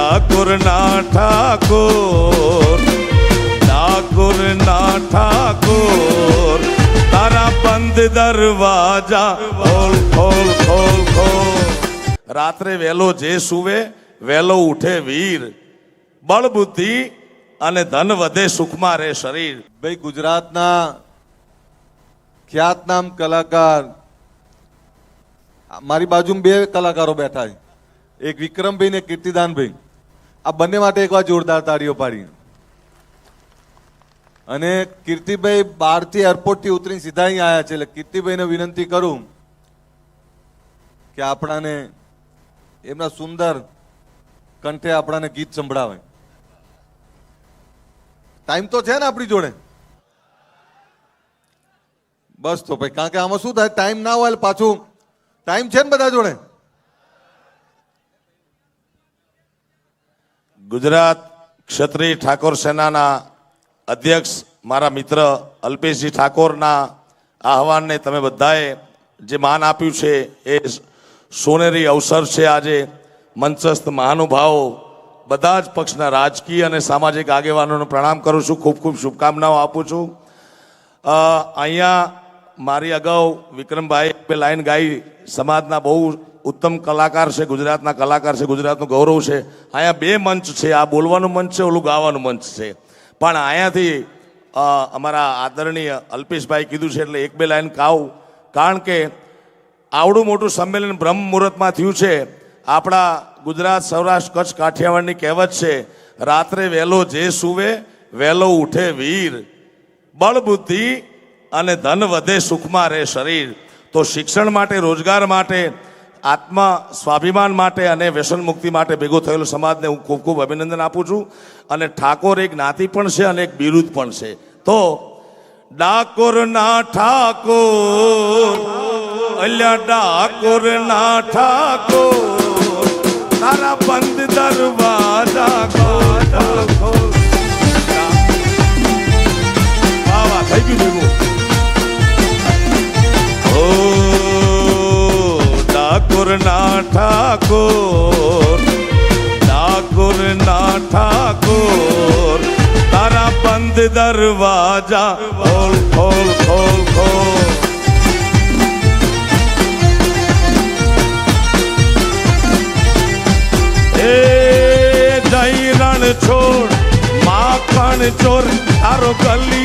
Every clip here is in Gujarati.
ડાકોર ના ઠાકોર ડાકોર ના ઠાકોર તારા બંધ દરવાજા ખોલ ખોલ ખોલ ખોલ રાત્રે વહેલો જે સુવે વહેલો ઉઠે વીર બળ બુદ્ધિ અને ધન વધે સુખમાં રહે શરીર। ભાઈ, ગુજરાતના ખ્યાતનામ કલાકાર, મારી બાજુમાં બે કલાકારો બેઠા છે. એક વિક્રમભાઈ ને કીર્તિદાનભાઈ. આ બંને માટે એકવાર જોરદાર તાળીઓ પાડી અને કીર્તિભાઈ બહારથી એરપોર્ટથી ઉતરીને સીધા અહીં આવ્યા છે એટલે કીર્તિભાઈને વિનંતી કરું કે આપણાને એમના સુંદર કંઠે આપણાને ગીત સંભળાવે. ટાઈમ તો છે ને આપણી જોડે. બસ તો ભાઈ, કારણ કે આમાં શું થાય ટાઈમ ના હોય પાછું ટાઈમ છે ને બધા જોડે? ગુજરાત ક્ષત્રિય ઠાકોર સેનાના અધ્યક્ષ મારા મિત્ર અલ્પેશજી ઠાકોરના આહવાનને તમે બધાએ જે માન આપ્યું છે એ સોનેરી અવસર છે આજે મંચસ્થ મહાનુભાવો બધા જ પક્ષના રાજકીય અને સામાજિક આગેવાનોને પ્રણામ કરું છું. ખૂબ ખૂબ શુભકામનાઓ આપું છું. અહીંયા મારી અગાઉ વિક્રમભાઈ લાઈન ગાઈ સમાજના બહુ ઉત્તમ કલાકાર છે, ગુજરાતના કલાકાર છે, ગુજરાતનું ગૌરવ છે. અહીંયા બે મંચ છે, આ બોલવાનું મંચ છે, ઓલું ગાવાનું મંચ છે. પણ અહીંયાથી અમારા આદરણીય અલ્પેશભાઈ કીધું છે, એટલે એક બે લાઈન કાવ કારણ કે આવડું મોટું સંમેલન બ્રહ્મ મુહૂર્તમાં થયું છે. આપણા ગુજરાત સૌરાષ્ટ્ર કચ્છ કાઠિયાવાડની કહેવત છે, રાત્રે વહેલો જે સુવે, વહેલો ઉઠે વીર. બળબુદ્ધિ અને ધન વધે સુખમાં રહે શરીર. તો શિક્ષણ માટે, રોજગાર માટે આત્મા સ્વાભિમાન માટે અને વ્યસન મુક્તિ માટે ભેગો થયેલો સમાજને હું ખૂબ ખૂબ અભિનંદન આપું છું. અને ઠાકોર એક જ્ઞાતિ પણ છે અને એક બિરુદ પણ છે. તો ડાકોર ના ઠાકોર, અલ્યા ડાકોર ના ઠાકોર, તારા બંધ દરવાજા ખોલ ઠાકોર ડાકોર ના ઠાકોર તારા બંધ દરવાજા ખોલ ખોલ ખોલ ખોલ એ જઈ રણ છોડ માખણ ચોર તારો ગલીએ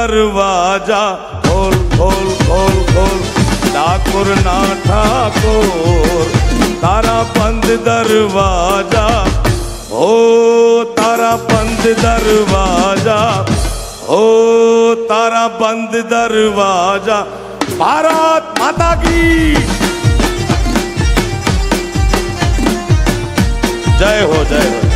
દરવાજા ખોલ ખોલ ખોલ ખોલ. ઠાકોર ના ઠાકોર, તારા પંથ દરવાજા. હો, તારા પંથ દરવાજા. હો, તારા બંધ દરવાજા. ભારત માતા કી. જય હો જય હો.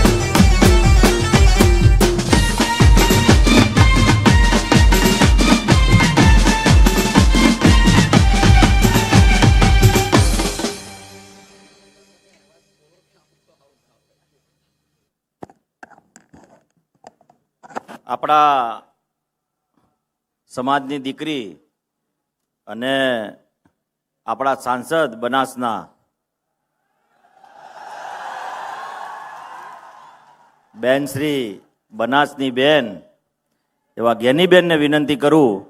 આપણા સમાજની દીકરી અને આપણા સાંસદ બનાસના બેન શ્રી બનાસની બેન, એવા જ્ઞાનીબેનને વિનંતી કરું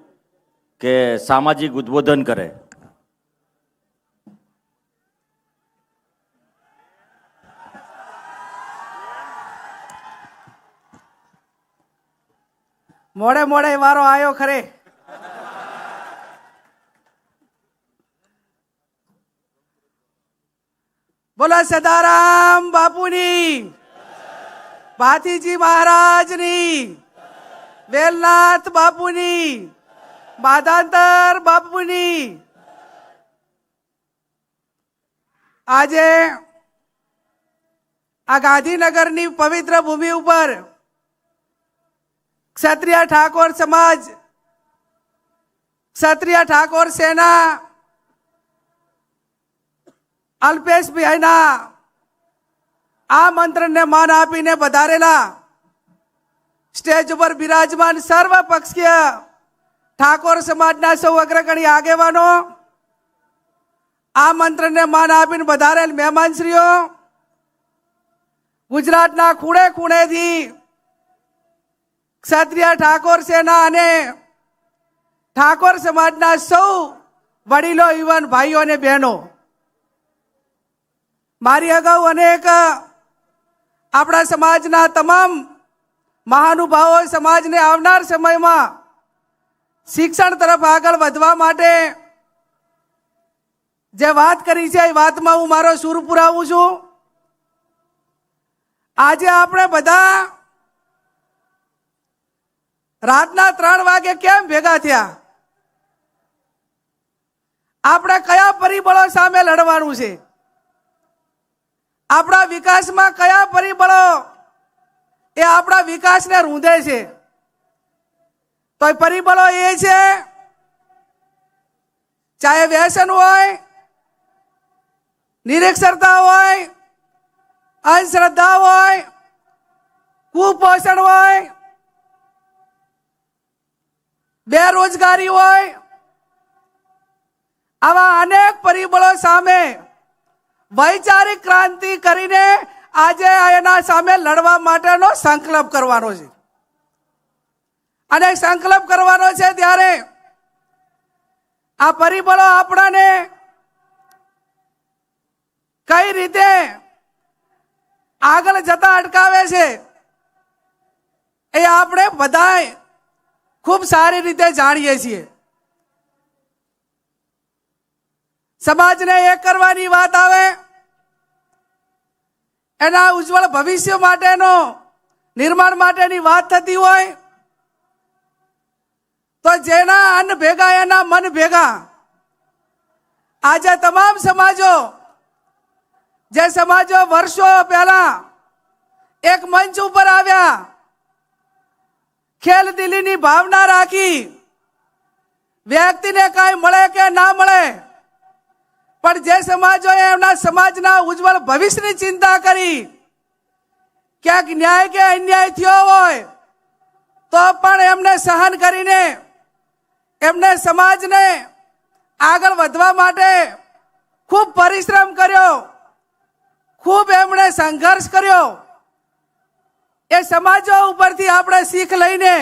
કે સામાજિક ઉદ્બોધન કરે. મોડે મોડે વારો આવ્યો ખરે. બોલો સદારામ બાપુની. ભાતીજી મહારાજની. વેલનાથ બાપુની. માધાંતર બાપુની. આજે આ ગાંધીનગરની પવિત્ર ભૂમિ ઉપર ક્ષત્રિય ઠાકોર સમાજ. ક્ષત્રિય ઠાકોર સેના. અલ્પેશભાઈના આ મંત્રને માન આપીને વધારેલા સ્ટેજ ઉપર બિરાજમાન સર્વ પક્ષીય ઠાકોર સમાજના સૌ અગ્રગણી આગેવાનો. આ મંત્રને માન આપીને વધારેલ મહેમાનશ્રીઓ. ગુજરાતના ખૂણે ખૂણેથી ક્ષત્રિય ઠાકોર સેના અને ઠાકોર સમાજના સૌ વડીલો, યુવાન ભાઈઓ અને બહેનો, મારી અગાઉ અનેક, આપણા સમાજના તમામ મહાનુભાવો સમાજને આવનાર સમયમાં શિક્ષણ તરફ આગળ વધવા માટે જે વાત કરી છે, એ વાતમાં હું મારો સૂર પુરાવું છું. આજે આપણે બધા રાતના ત્રણ વાગે કેમ ભેગા થયા? આપણે કયા પરિબળો સામે લડવાનું છે? આપણા વિકાસમાં કયા પરિબળો એ આપણા વિકાસને રૂંધે છે? તો એ પરિબળો એ છે, ચાહે વ્યસન હોય, નિરક્ષરતા હોય, અંધશ્રદ્ધા હોય, કુપોષણ હોય બેરોજગારી હોય, આવા અનેક પરિબળો સામે વૈચારિક ક્રાંતિ કરીને આજે એના સામે લડવા માટેનો સંકલ્પ કરવાનો છે. અને સંકલ્પ કરવાનો છે ત્યારે આ પરિબળો આપણાને કઈ રીતે આગળ જતા અટકાવે છે એ આપણે બધાય ખૂબ સારી રીતે જાણીએ છીએ. સમાજને એ કરવાની વાત આવે, એના ઉજ્જવળ ભવિષ્ય માટેનો, નિર્માણ માટેની વાત થતી હોય, તો જેના અન્ન ભેગા, એના મન ભેગા. આજે તમામ સમાજો, જે સમાજો વર્ષો પહેલા એક મંચ ઉપર આવ્યા ખેલ દિલીની ભાવના રાખી. વ્યક્તિને કાંઈ મળે કે ના મળે, પણ જે સમાજોએ એમના સમાજના ઉજ્જવળ ભવિષ્યની ચિંતા કરી, ક્યાંક ન્યાય કે અન્યાય થયો હોય, તો પણ એમને સહન કરીને, એમને સમાજને આગળ વધવા માટે ખૂબ પરિશ્રમ કર્યો, ખૂબ એમણે સંઘર્ષ કર્યો. એ સમાજો ઉપરથી આપણે શીખ લઈને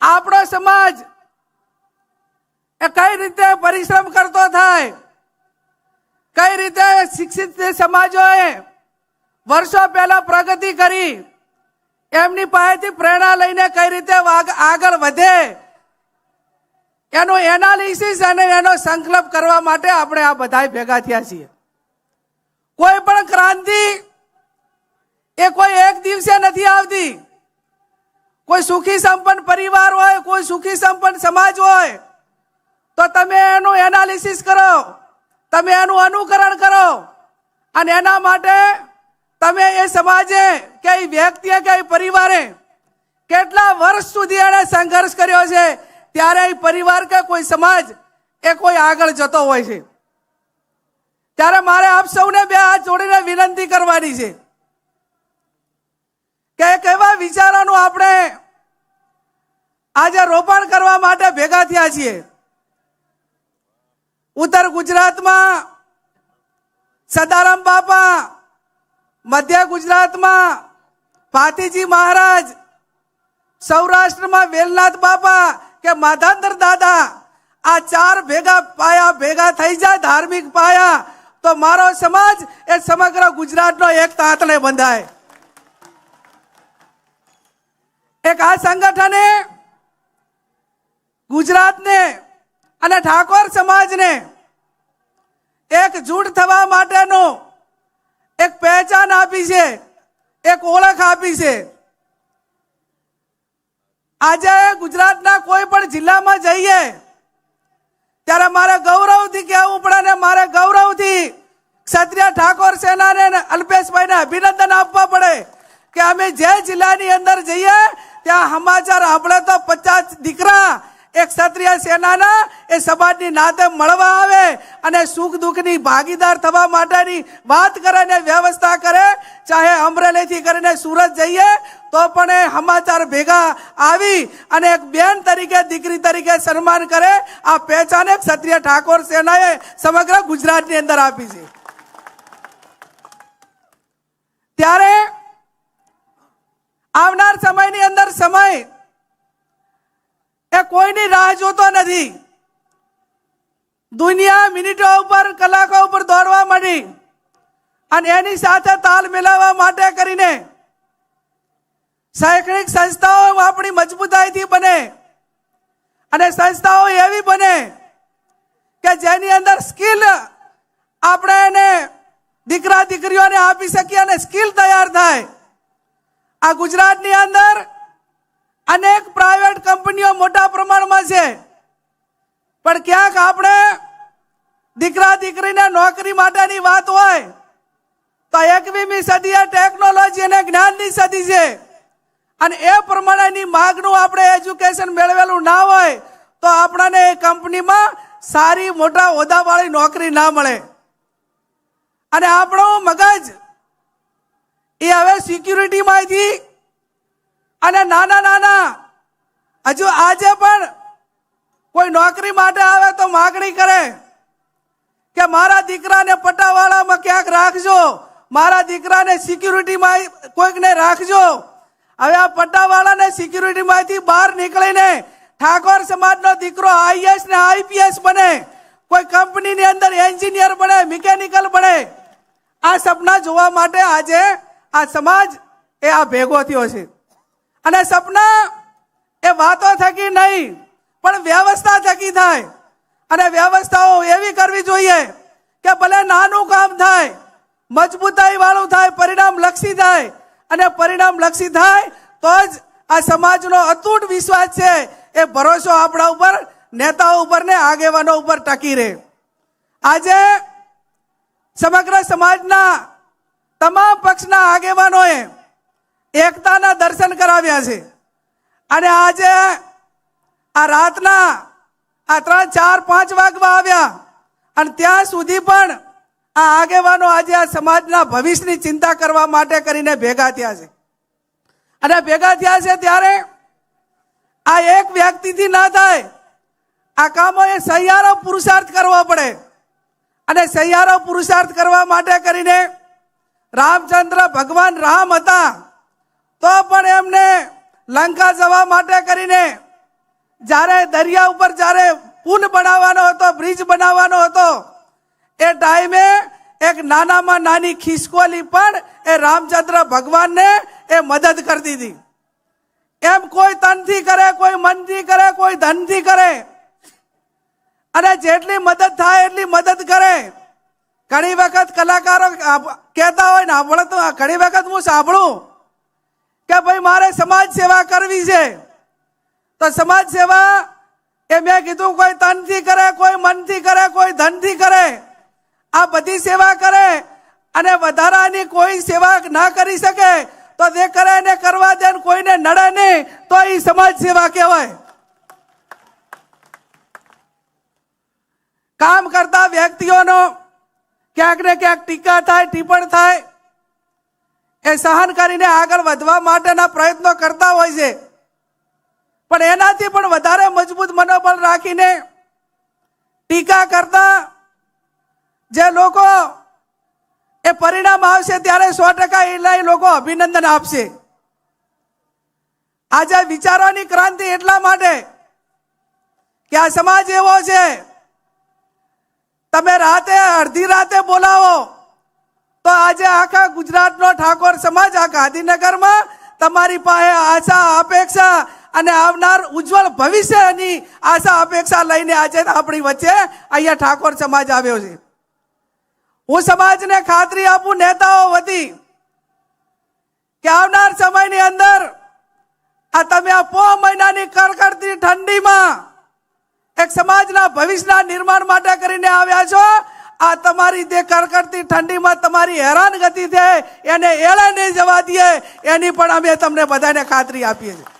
આપણો સમાજ એ કઈ રીતે પરિશ્રમ કરતો થાય, કઈ રીતે શિક્ષિત સમાજોએ વર્ષો પહેલા પ્રગતિ કરી, એમની પાસેથી પ્રેરણા લઈને કઈ રીતે આગળ વધે, એનું એનાલિસિસ અને એનો સંકલ્પ કરવા માટે આપણે આ બધા ભેગા થયા છીએ. કોઈ પણ ક્રાંતિ એ કોઈ એક દિવસે નથી આવતી. કોઈ સુખી સંપન્ન પરિવાર હોય, કોઈ સુખી સંપન્ન સમાજ હોય, તો તમે એનું એનાલિસિસ કરો. તમે એનું અનુકરણ કરો. અને એના માટે તમે એ સમાજે, કે એ વ્યક્તિએ, કે એ પરિવારે કેટલા વર્ષ સુધી એણે સંઘર્ષ કર્યો છે, ત્યારે એ પરિવાર કે કોઈ સમાજ એ કોઈ આગળ જતો હોય છે. ત્યારે મારે આપ સૌને બે હાથ જોડીને વિનંતી કરવાની છે. કે કેવા વિચારોનું આપણે આજે રોપણ કરવા માટે ભેગા થયા છીએ? ઉત્તર ગુજરાતમાં સદારામ બાપા, મધ્ય ગુજરાતમાં ભાતીજી મહારાજ, સૌરાષ્ટ્રમાં વેલનાથ બાપા કે માધાંતર દાદા, આ ચાર ભેગા પાયા ભેગા થઈ જાય ધાર્મિક પાયા, તો મારો સમાજ એ સમગ્ર ગુજરાતનો એક તાંતણે બંધાય. એક આ સંગઠને ગુજરાતને અને ઠાકોર સમાજને એક જૂઠ થવા માટેનો એક પહેચાન આપી છે, એક ઓળખ આપી છે. આજે ગુજરાતના કોઈ પણ જિલ્લામાં જઈએ, ત્યારે મારે ગૌરવથી કહેવું પડે ને મારે ગૌરવથી ક્ષત્રિય ઠાકોર સેનાને અલ્પેશભાઈને અભિનંદન આપવા પડે. કે અમે જે જિલ્લાની અંદર જઈએ, ત્યાં સમાચાર આપણે તો પચાસ દીકરા, એક ક્ષત્રિય સેનાના, એ સમાજની નાતે મળવા આવે અને સુખ દુઃખની ભાગીદાર થવા માટેની વાત કરે ને વ્યવસ્થા કરે, ચાહે અમરેલીથી કરીને સુરત જઈએ, તો પણ એ સમાચાર ભેગા આવી અને એક બેન તરીકે, દીકરી તરીકે સન્માન કરે, આ પહેચાન ક્ષત્રિય ઠાકોર સેનાએ સમગ્ર ગુજરાતની અંદર આપી છે. ત્યારે આવનાર સમયની અંદર સમય એ કોઈની રાહ જોતો નથી. દુનિયા મિનિટો ઉપર, કલાકો ઉપર દોડવા માંડી અને એની સાથે તાલ મિલાવવા માટે કરીને શૈક્ષણિક સંસ્થાઓ આપણી મજબૂતાઈથી બને અને સંસ્થાઓ એવી બને કે જેની અંદર સ્કિલ આપણે એને દીકરા દીકરીઓને આપી શકીએ અને સ્કિલ તૈયાર થાય. આ ગુજરાતની અંદર અનેક પ્રાઇવેટ કંપનીઓ મોટા પ્રમાણમાં છે. પણ ક્યાંક આપણે દીકરા દીકરીને નોકરી માટેની વાત હોય, તો એકવીમી સદી એ ટેકનોલોજી અને જ્ઞાનની સદી છે. અને એ પ્રમાણેની માગનું આપણે એજ્યુકેશન મેળવેલું ના હોય, તો આપણને એ કંપનીમાં સારી મોટા હોદ્દાવાળી નોકરી ના મળે. અને આપણું મગજ એ હવે સિક્યુરિટીમાંથી અને નાના નાના, હજુ આજે પણ કોઈ નોકરી માટે આવે તો માગણી કરે કે મારા દીકરાને પટાવાળામાં ક્યાંક રાખજો, મારા દીકરાને સિક્યુરિટીમાં કોઈકને રાખજો. હવે આ પટ્ટાવાળાને સિક્યુરિટીમાંથી બહાર નીકળીને ઠાકોર સમાજનો દીકરો આઈએસ ને આઈપીએસ બને, કોઈ કંપનીની અંદર એન્જિનિયર બને, મિકેનિકલ બને, આ સપના જોવા માટે આજે આ સમાજ એ આ ભેગો થયો છે. અને સપના એ વાતો થકી નહીં, પણ વ્યવસ્થા થકી થાય. અને વ્યવસ્થાઓ એવી કરવી જોઈએ કે ભલે નાનું કામ થાય મજબૂતાઈ વાળું થાય, પરિણામ લક્ષી થાય અને પરિણામ લક્ષી થાય તો જ આ સમાજનો અતૂટ વિશ્વાસ છે એ ભરોસો આપણા ઉપર, નેતાઓ ઉપર ને આગેવાનો ઉપર ટકી રહે. આજે સમગ્ર સમાજના તમામ પક્ષના આગેવાનોએ એકતાના દર્શન કરાવ્યા છે. અને આજે આ રાતના આ ત્રણ, ચાર, પાંચ વાગવા આવ્યા અને ત્યાં સુધી પણ આ આગેવાનો આજે આ સમાજના ભવિષ્યની ચિંતા કરવા માટે કરીને ભેગા થયા છે. અને ભેગા થયા છે ત્યારે આ એક વ્યક્તિથી ના થાય, આ કામો એ સહિયારો પુરુષાર્થ કરવો પડે. અને સહિયારો પુરુષાર્થ કરવા માટે કરીને રામચંદ્ર ભગવાન રામ હતા. તો પણ એમને લંકા જવા માટે કરીને જ્યારે દરિયા ઉપર જ્યારે પુલ બનાવવાનો હતો, બ્રિજ બનાવવાનો હતો, એ ટાઈમે એક નાનામાં નાની ખિસકોલી પણ એ રામચંદ્ર ભગવાનને એ મદદ કરતી હતી એમ કોઈ તનથી કરે, કોઈ મનથી કરે, કોઈ ધનથી કરે. અને જેટલી મદદ થાય એટલી મદદ કરે. ઘણી વખત કલાકારો કહેતા હોય ને, આપણે તો ઘણી વખત હું સાંભળું કે ભાઈ મારે સમાજ સેવા કરવી છે. તો સમાજ સેવા એ મેં કીધું, કોઈ તનથી કરે, કોઈ મનથી કરે, કોઈ ધનથી કરે. આ બધી સેવા કરે અને વધારાની કોઈ સેવા ના કરી શકે તો જે કરે એને કરવા દે કોઈને નડે નહીં, તો એ સમાજ સેવા કહેવાય. કામ કરતા વ્યક્તિઓનો ક્યાંક ને ક્યાંક ટીકા થાય, ટિપ્પણ થાય. એ સહન કરીને આગળ વધવા માટેના પ્રયત્નો કરતા હોય છે. પણ એનાથી પણ વધારે મજબૂત મનોબળ રાખીને ટીકા કરતા જે લોકો એ પરિણામ આવશે ત્યારે સો ટકા એટલા લોકો અભિનંદન આપશે. આજે વિચારોની ક્રાંતિ એટલા માટે કે આ સમાજ એવો છે તમે રાતે અડધી રાતે બોલાવો. તો આજે આખા ગુજરાતનો ઠાકોર સમાજ, આ ગાંધીનગરમાં તમારી પાસે આશા, અપેક્ષા અને આવનાર ઉજ્જવળ ભવિષ્યની આશા, અપેક્ષા લઈને આજે આપણી વચ્ચે અહીંયા ઠાકોર સમાજ આવ્યો છે. હું સમાજને ખાતરી આપું, નેતાઓ વતી, કે આવનાર સમયની અંદર આ તમે આ પો મહિનાની કડકડતી ઠંડીમાં એક સમાજના ભવિષ્યના નિર્માણ માટે કરીને આવ્યા છો. આ તમારી જે કડકડતી ઠંડીમાં તમારી હેરાનગતિ છે, એને એળે નહીં જવા દઈએ. એની પણ અમે તમને બધાને ખાતરી આપીએ છીએ.